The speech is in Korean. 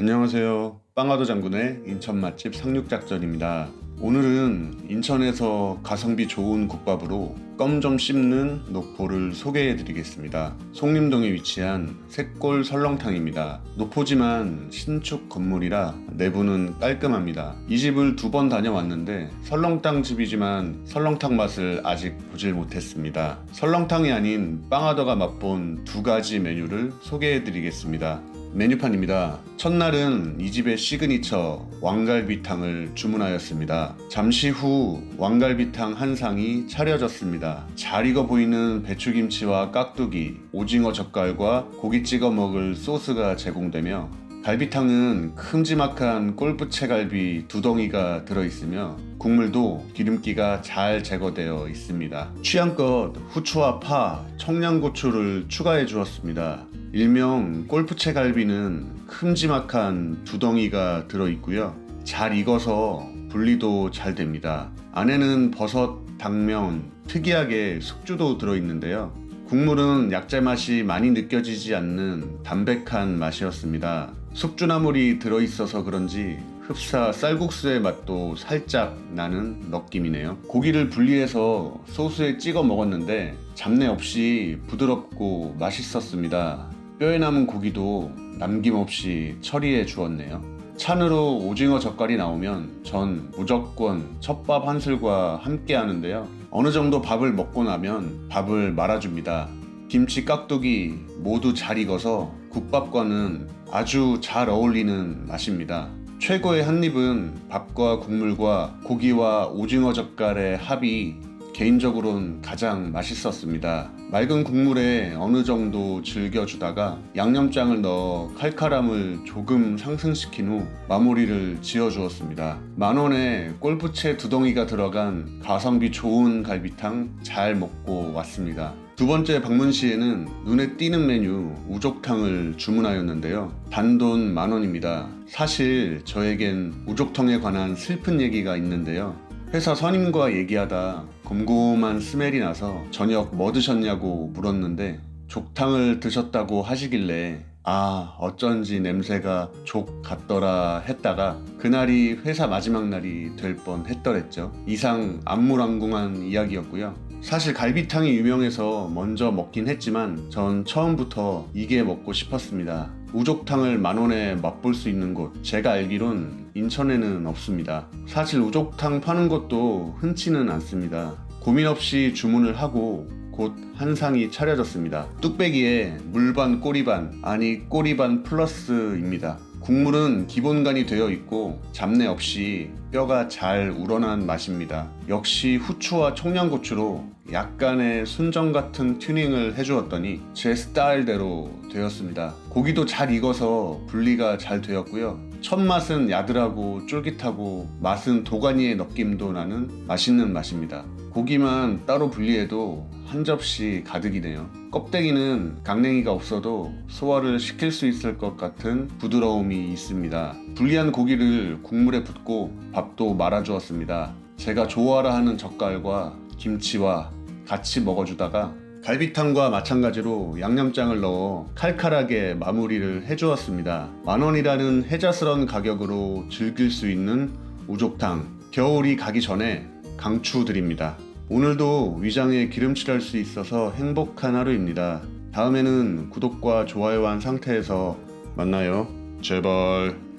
안녕하세요. 빵화도 장군의 인천 맛집 상륙작전입니다. 오늘은 인천에서 가성비 좋은 국밥으로 껌좀 씹는 노포를 소개해 드리겠습니다. 송림동에 위치한 새골 설렁탕입니다. 노포지만 신축 건물이라 내부는 깔끔합니다. 이 집을 두 번 다녀왔는데 설렁탕 집이지만 설렁탕 맛을 아직 보질 못했습니다. 설렁탕이 아닌 빵하더가 맛본 두 가지 메뉴를 소개해 드리겠습니다. 메뉴판입니다. 첫날은 이 집의 시그니처 왕갈비탕을 주문하였습니다. 잠시 후 왕갈비탕 한 상이 차려졌습니다. 잘 익어 보이는 배추김치와 깍두기, 오징어 젓갈과 고기 찍어 먹을 소스가 제공되며 갈비탕은 큼지막한 골프채갈비 두 덩이가 들어있으며 국물도 기름기가 잘 제거되어 있습니다. 취향껏 후추와 파, 청양고추를 추가해 주었습니다. 일명 골프채 갈비는 큼지막한 두 덩이가 들어있고요. 잘 익어서 분리도 잘 됩니다. 안에는 버섯, 당면, 특이하게 숙주도 들어있는데요. 국물은 약재 맛이 많이 느껴지지 않는 담백한 맛이었습니다. 숙주나물이 들어있어서 그런지 흡사 쌀국수의 맛도 살짝 나는 느낌이네요. 고기를 분리해서 소스에 찍어 먹었는데 잡내 없이 부드럽고 맛있었습니다. 뼈에 남은 고기도 남김없이 처리해 주었네요. 찬으로 오징어 젓갈이 나오면 전 무조건 첫밥 한 술과 함께 하는데요. 어느 정도 밥을 먹고 나면 밥을 말아줍니다. 김치 깍두기 모두 잘 익어서 국밥과는 아주 잘 어울리는 맛입니다. 최고의 한 입은 밥과 국물과 고기와 오징어 젓갈의 합이 개인적으로는 가장 맛있었습니다. 맑은 국물에 어느 정도 즐겨주다가 양념장을 넣어 칼칼함을 조금 상승시킨 후 마무리를 지어주었습니다. 만원에 골프채 두 덩이가 들어간 가성비 좋은 갈비탕 잘 먹고 왔습니다. 두 번째 방문 시에는 눈에 띄는 메뉴 우족탕을 주문하였는데요. 단돈 만 원입니다. 사실 저에겐 우족탕에 관한 슬픈 얘기가 있는데요. 회사 선임과 얘기하다 곰곰한 스멜이 나서 저녁 뭐 드셨냐고 물었는데 족탕을 드셨다고 하시길래 아 어쩐지 냄새가 족 같더라 했다가 그날이 회사 마지막 날이 될 뻔 했더랬죠. 이상 안물안궁한 이야기였고요. 사실 갈비탕이 유명해서 먼저 먹긴 했지만 전 처음부터 이게 먹고 싶었습니다 우족탕을 만원에 맛볼 수 있는 곳 제가 알기론 인천에는 없습니다. 사실 우족탕 파는 것도 흔치는 않습니다. 고민 없이 주문을 하고 곧 한 상이 차려졌습니다. 뚝배기에 물반 꼬리반 아니 꼬리반 플러스입니다 국물은 기본 간이 되어 있고 잡내 없이 뼈가 잘 우러난 맛입니다. 역시 후추와 청양고추로 약간의 순정 같은 튜닝을 해주었더니 제 스타일대로 되었습니다. 고기도 잘 익어서 분리가 잘 되었고요. 첫 맛은 야들하고 쫄깃하고 맛은 도가니의 느낌도 나는 맛있는 맛입니다. 고기만 따로 분리해도 한 접시 가득이네요. 껍데기는 강냉이가 없어도 소화를 시킬 수 있을 것 같은 부드러움이 있습니다. 분리한 고기를 국물에 붓고 밥도 말아주었습니다. 제가 좋아라 하는 젓갈과 김치와 같이 먹어주다가 갈비탕과 마찬가지로 양념장을 넣어 칼칼하게 마무리를 해주었습니다. 만원이라는 혜자스런 가격으로 즐길 수 있는 우족탕. 겨울이 가기 전에 강추드립니다. 오늘도 위장에 기름칠할 수 있어서 행복한 하루입니다. 다음에는 구독과 좋아요 한 상태에서 만나요. 제발.